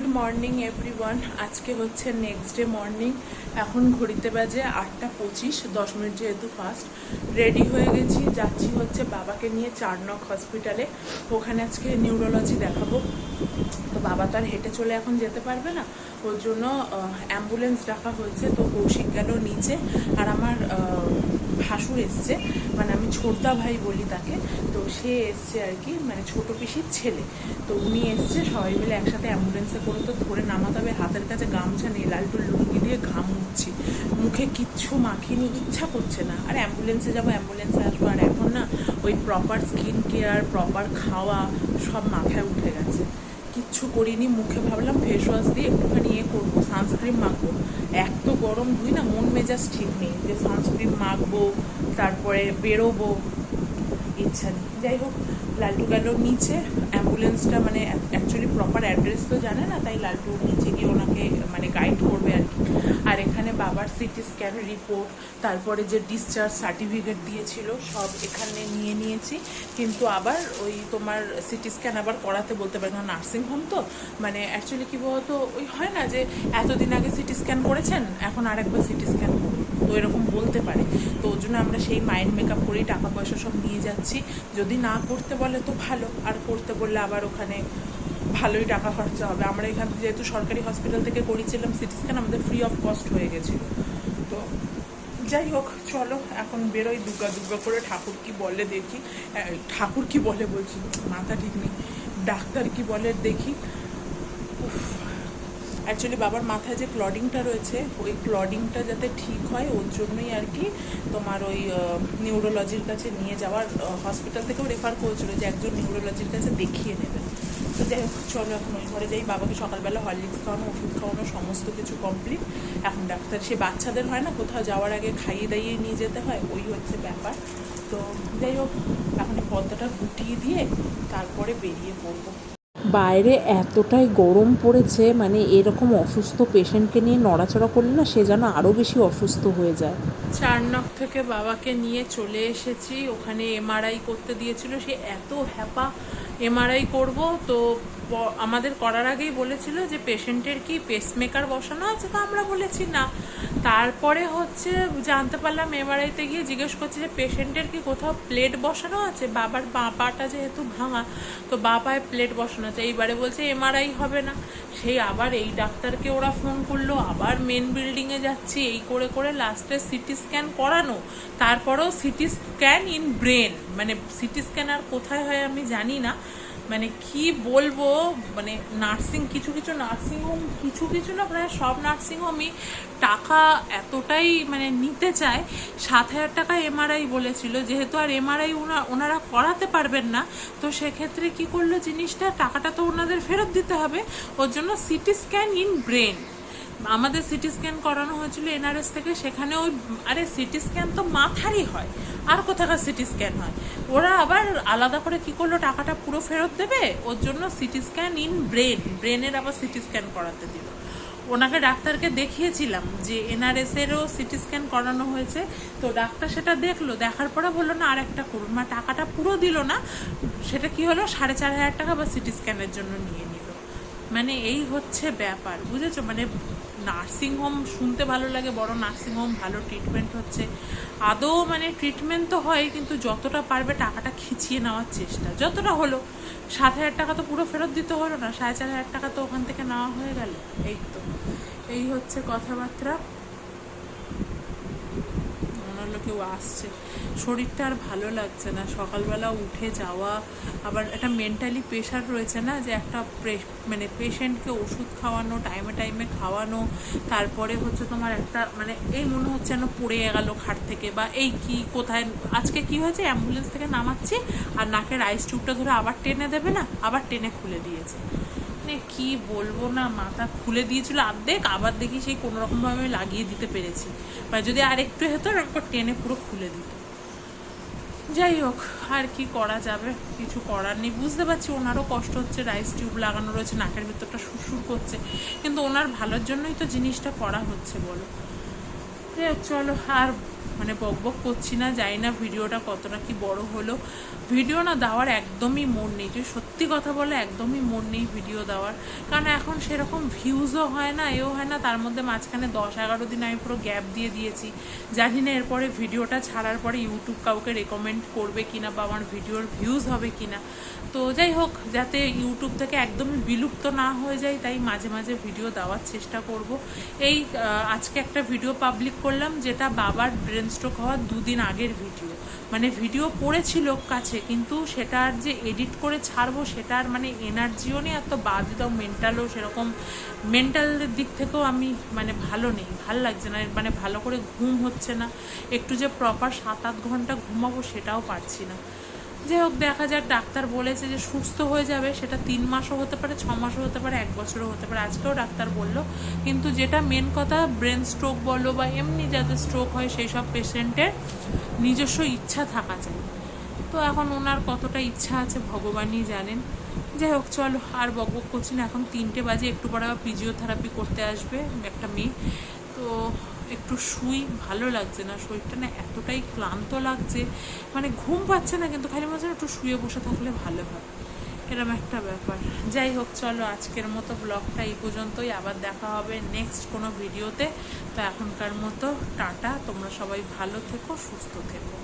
Good morning everyone আজকে হচ্ছে next day morning এখন ঘড়িতে বাজে আটটা পঁচিশ, দশ মিনিট যেহেতু ফার্স্ট রেডি হয়ে গেছি, যাচ্ছি হচ্ছে বাবাকে নিয়ে চারনক হসপিটালে ওখানে আজকে নিউরোলজি দেখাবো। বাবা তো আর হেঁটে চলে এখন যেতে পারবে না। ওর জন্য অ্যাম্বুলেন্স ডাকা হয়েছে, তো কৌশিক গেল নিচে আর আমার ভাসুর এসছে মানে আমি ছোটদা ভাই বলি তাকে, তো সে এসছে আর কি মানে ছোট পিসির ছেলে। তো উনি এসছে, সবাই মিলে একসাথে অ্যাম্বুলেন্সে করে তো ধরে নামাতে হবে। হাতের কাছে গামছা নিয়ে লালটুর লুঙ্গি দিয়ে ঘাম উঠছি মুখে কিচ্ছু মাখিনি, ইচ্ছা করছে না। আর অ্যাম্বুলেন্সে যাব অ্যাম্বুলেন্সে আসব। আর এখন না, ওই প্রপার স্কিন কেয়ার প্রপার খাওয়া, সব মাথায় উঠে গেছে। কিচ্ছু করিনি, মুখে ভাবলাম ফেস ওয়াশ দিয়ে একটুখানি ইয়ে করব সানস্ক্রিন মাখবো। এত গরম, ধুই না, মন মেজাজ ঠিক নেই। যে সানস্ক্রিন মাখবো, তারপরে বেরোবো, ইচ্ছা নেই। যাই হোক, লালটু গেল নিচে অ্যাম্বুলেন্সটা মানে অ্যাকচুয়ালি প্রপার অ্যাড্রেস তো জানে না, তাই লালটু নিচে গিয়ে ওনাকে মানে গাইড করবে বাবার সিটি স্ক্যান রিপোর্ট, তারপরে যে ডিসচার্জ সার্টিফিকেট দিয়েছিল, সব এখানে নিয়ে নিয়েছি। কিন্তু আবার ওই তোমার সিটি স্ক্যান আবার করাতে বলতে পারে না, নার্সিং হোম তো? মানে অ্যাকচুয়ালি কি বলতো, ওই হয় না যে এতদিন আগে সিটি স্ক্যান করেছেন, এখন আরেকবার সিটি স্ক্যান করুন। তো এরকম বলতে পারে। তো ওর জন্য আমরা সেই মাইন্ড মেকআপ করেই টাকা পয়সা সব নিয়ে যাচ্ছি। যদি না করতে বলে তো ভালো, আর করতে বললে আবার ওখানে ভালোই টাকা খরচা হবে। আমরা এখান থেকে যেহেতু সরকারি হসপিটাল থেকে করিয়েছিলাম সিটি স্ক্যান আমাদের ফ্রি অফ কস্ট হয়ে গেছিল। তো যাই হোক, চলো, এখন বেরোই দুর্গা দুর্গা করে। ঠাকুর কি বলে দেখি। ঠাকুর কি বলে বলছি, মাথা ঠিক নেই। ডাক্তার কি বলে দেখি। অ্যাকচুয়ালি বাবার মাথায় যে ক্লডিংটা রয়েছে, ওই ক্লডিংটা যাতে ঠিক হয়, ওর জন্যই আর কি তোমার ওই নিউরোলজির কাছে নিয়ে যাওয়ার হসপিটাল থেকেও রেফার করেছিল যে একজন নিউরোলজির কাছে দেখিয়ে নেবেন তো যাই হোক, চলো এখন ওই ঘরে যাই। বাবাকে সকালবেলা হরলিক্স খাওয়ানো, ওষুধ খাওয়ানো, সমস্ত কিছু কমপ্লিট এখন ডাক্তার, সে বাচ্চাদের হয় না, কোথাও যাওয়ার আগে খাইয়ে দাইয়ে নিয়ে যেতে হয়, ওই হচ্ছে ব্যাপার। তো যাই হোক, এখন পর্দাটা গুটিয়ে দিয়ে তারপরে বেরিয়ে পড়ব। বাইরে এতটাই গরম পড়েছে মানে এরকম অসুস্থ পেশেন্টকে নিয়ে নড়াচড়া করলে না সে যেন আরও বেশি অসুস্থ হয়ে যায়। চার চারনক থেকে বাবাকে নিয়ে চলে এসেছি। ওখানে এমআরআই করতে দিয়েছিল, সে এত হ্যাপা এমআরআই করব তো ব- আমাদের করার আগেই বলেছিল যে পেশেন্টের কি পেসমেকার বসানো আছে তো আমরা বলেছি না। তারপরে হচ্ছে জানতে পারলাম এমআরআইতে গিয়ে জিজ্ঞেস করছে যে পেশেন্টের কি কোথাও প্লেট বসানো আছে? বাবার বাঁ পাটা যেহেতু ভাঙা, তো বাঁ পায়ে প্লেট বসানো আছে। এইবারে বলছে এমআরআই হবে না। সেই আবার এই ডাক্তারকে ওরা ফোন করল, আবার মেন বিল্ডিংয়ে যাচ্ছি, এই করে করে লাস্টে সিটি স্ক্যান করানো। তারপরেও সিটি স্ক্যান ইন ব্রেন মানে সিটি স্ক্যান আর কোথায় হয় আমি জানি না। মানে কি বলব মানে নার্সিং কিছু কিছু নার্সিং হোম কিছু কিছু না প্রায় সব নার্সিং হোমই টাকা এতটাই মানে নিতে চায়। সাত হাজার টাকা এমআরআই বলেছিল, যেহেতু আর এমআরআই ওনারা করাতে পারবেন না, তো সেক্ষেত্রে কি করল জিনিসটা, টাকাটা তো ওনাদের ফেরত দিতে হবে। ওর জন্য সিটি স্ক্যান ইন ব্রেন আমাদের সিটি স্ক্যান করানো হয়েছিল এনআরএস থেকে, সেখানে ওই, আরে সিটি স্ক্যান তো মাথারই হয়, আর কোথাকার সিটি স্ক্যান হয়? ওরা আবার আলাদা করে কি করল, টাকাটা পুরো ফেরত দেবে? ওর জন্য সিটি স্ক্যান ইন ব্রেন, ব্রেনের আবার সিটি স্ক্যান করাতে দিল। ওনাকে ডাক্তারকে দেখিয়েছিলাম যে এনআরএস এরও সিটি স্ক্যান করানো হয়েছে, তো ডাক্তার সেটা দেখল, দেখার পরে বলল, না আর একটা করুন। মানে টাকাটা পুরো দিল না, সেটা কি হলো, সাড়ে চার হাজার টাকা বা সিটি স্ক্যানের জন্য নিয়ে নিল। মানে এই হচ্ছে ব্যাপার, বুঝেছ? মানে নার্সিং হোম শুনতে ভালো লাগে, বড় নার্সিং হোম ভালো ট্রিটমেন্ট হচ্ছে। আদৌ মানে ট্রিটমেন্ট তো হয়, কিন্তু যতটা পারবে টাকাটা খিচিয়ে নেওয়ার চেষ্টা। যতটা হলো, সাত হাজার টাকা তো পুরো ফেরত দিতে হলো না, সাড়ে চার হাজার টাকা তো ওখান থেকে নেওয়া হয়ে গেল। এই তো, এই হচ্ছে কথাবার্তা। কেউ আসছে। শরীরটা আর ভালো লাগছে না। সকালবেলা উঠে যাওয়া, আবার একটা মেন্টালি প্রেশার রয়েছে না, যে একটা মানে পেশেন্টকে ওষুধ খাওয়ানো টাইমে টাইমে খাওয়ানো, তারপরে হচ্ছে তোমার একটা মানে এই মনে হচ্ছে যেন পড়ে গেল খাট থেকে, বা এই কি, কোথায়, আজকে কি হয়েছে অ্যাম্বুলেন্স থেকে নামাচ্ছি, আর নাকের আইস টিউবটা ধরে আবার টেনে দেবে না, আবার টেনে খুলে দিয়েছে। মানে কি বলব না, মাথা খুলে দিয়েছিল অর্ধেক আবার দেখি সেই কোনো রকমভাবে আমি লাগিয়ে দিতে পেরেছি। মানে যদি আর একটু হতো এরপর টেনে পুরো খুলে দিত। যাই হোক, আর কি করা যাবে? কিছু করার নেই। বুঝতে পারছি ওনারও কষ্ট হচ্ছে, রাইস টিউব লাগানো রয়েছে, নাকের ভেতরটা সুরসুর করছে। কিন্তু ওনার ভালোর জন্যই তো জিনিসটা করা হচ্ছে বলো। চলো, আর মানে বক বক করছি না, জানি না ভিডিওটা কতটা কি বড় হলো। ভিডিও না দেওয়ার একদমই মন নেই, যে সত্যি কথা বলে একদমই মন নেই ভিডিও দেওয়ার। কারণ এখন সেরকম ভিউজও হয় না, এও হয় না, তার মধ্যে মাঝখানে দশ এগারো দিন আমি পুরো গ্যাপ দিয়ে দিয়েছি। জানি না এরপরে ভিডিওটা ছাড়ার পরে ইউটিউব কাউকে রেকমেন্ড করবে কিনা বা আমার ভিডিওর ভিউজ হবে কিনা। তো যাই হোক, যাতে ইউটিউব থেকে একদমই বিলুপ্ত না হয়ে যায় তাই মাঝে মাঝে ভিডিও দেওয়ার চেষ্টা করব। এই আজকে একটা ভিডিও পাবলিক করলাম, যেটা বাবার ব্রেন স্ট্রোক হওয়ার দুদিন আগের ভিডিও মানে ভিডিও পড়েছিল কাছে, কিন্তু সেটার যে এডিট করে ছাড়বো, সেটার মানে এনার্জিও নেই এত বাদ দাও মেন্টালও সেরকম। মেন্টালের দিক থেকেও আমি মানে ভালো নেই, ভালো লাগছে না মানে ভালো করে ঘুম হচ্ছে না। একটু যে প্রপার সাত আট ঘণ্টা ঘুমাবো সেটাও পারছি না। যাই হোক, দেখা যাক, ডাক্তার বলেছে যে সুস্থ হয়ে যাবে, সেটা তিন মাসও হতে পারে, ছ মাসও হতে পারে, এক বছরও হতে পারে। আজকেও ডাক্তার বলল, কিন্তু যেটা মেন কথা ব্রেন স্ট্রোক বলো বা এমনি যাদের স্ট্রোক হয়, সেই সব পেশেন্টের নিজস্ব ইচ্ছা থাকা চাই। তো এখন ওনার কতটা ইচ্ছা আছে, ভগবানই জানেন। যাই হোক, চলো, আর বক বক করছি না। এখন তিনটে বাজে, একটু পরে আবার ফিজিওথেরাপি করতে আসবে একটা মেয়ে। তো একটু শুই, ভালো লাগছে না। শরীরটা না এতটাই ক্লান্ত লাগছে। মানে ঘুম পাচ্ছে না, কিন্তু খালি মাঝে একটু শুয়ে বসে থাকলে ভালো হয়। এরম একটা ব্যাপার। যাই হোক, চলো আজকের মতো ব্লগটা এই পর্যন্তই। আবার দেখা হবে নেক্সট কোনো ভিডিওতে তো এখনকার মতো টাটা। তোমরা সবাই ভালো থেকো, সুস্থ থেকো।